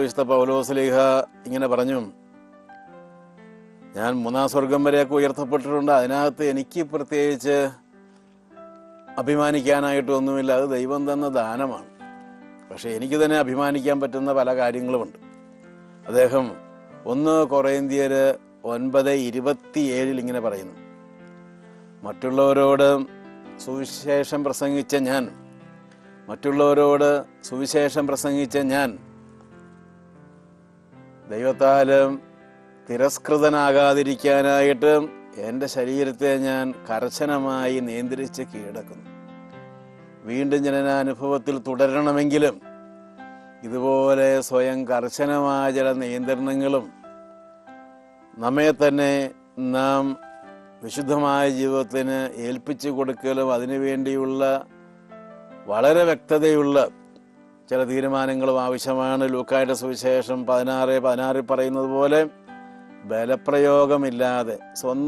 വിശുദ്ധ പൗലോസ്ലീഹ ഇങ്ങനെ പറഞ്ഞു. ഞാൻ മൂന്നാം സ്വർഗം വരെയൊക്കെ ഉയർത്തപ്പെട്ടിട്ടുണ്ട്. അതിനകത്ത് എനിക്ക് പ്രത്യേകിച്ച് അഭിമാനിക്കാനായിട്ടൊന്നുമില്ല അത് ദൈവം തന്ന ദാനമാണ്. പക്ഷേ എനിക്ക് തന്നെ അഭിമാനിക്കാൻ പറ്റുന്ന പല കാര്യങ്ങളുമുണ്ട്. അദ്ദേഹം ഒന്ന് കുറേന്തിയർ ഒൻപത് ഇരുപത്തിയേഴിൽ ഇങ്ങനെ പറയുന്നു. മറ്റുള്ളവരോട് സുവിശേഷം പ്രസംഗിച്ച ഞാൻ മറ്റുള്ളവരോട് സുവിശേഷം പ്രസംഗിച്ച ഞാൻ ദൈവത്താലും തിരസ്കൃതനാകാതിരിക്കാനായിട്ട് എന്റെ ശരീരത്തെ ഞാൻ കർശനമായി നിയന്ത്രിച്ച് കീഴടക്കുന്നു. വീണ്ടും ജനനാനുഭവത്തിൽ തുടരണമെങ്കിലും ഇതുപോലെ സ്വയം കർശനമായ ചില നിയന്ത്രണങ്ങളും നമ്മെ തന്നെ നാം വിശുദ്ധമായ ജീവിതത്തിന് ഏൽപ്പിച്ചു കൊടുക്കലും അതിനുവേണ്ടിയുള്ള വളരെ വ്യക്തതയുള്ള ചില തീരുമാനങ്ങളും ആവശ്യമാണ്. ലൂക്കായുടെ സുവിശേഷം പതിനാറ് പതിനാറിൽ പറയുന്നത് പോലെ ബലപ്രയോഗമില്ലാതെ സ്വന്തം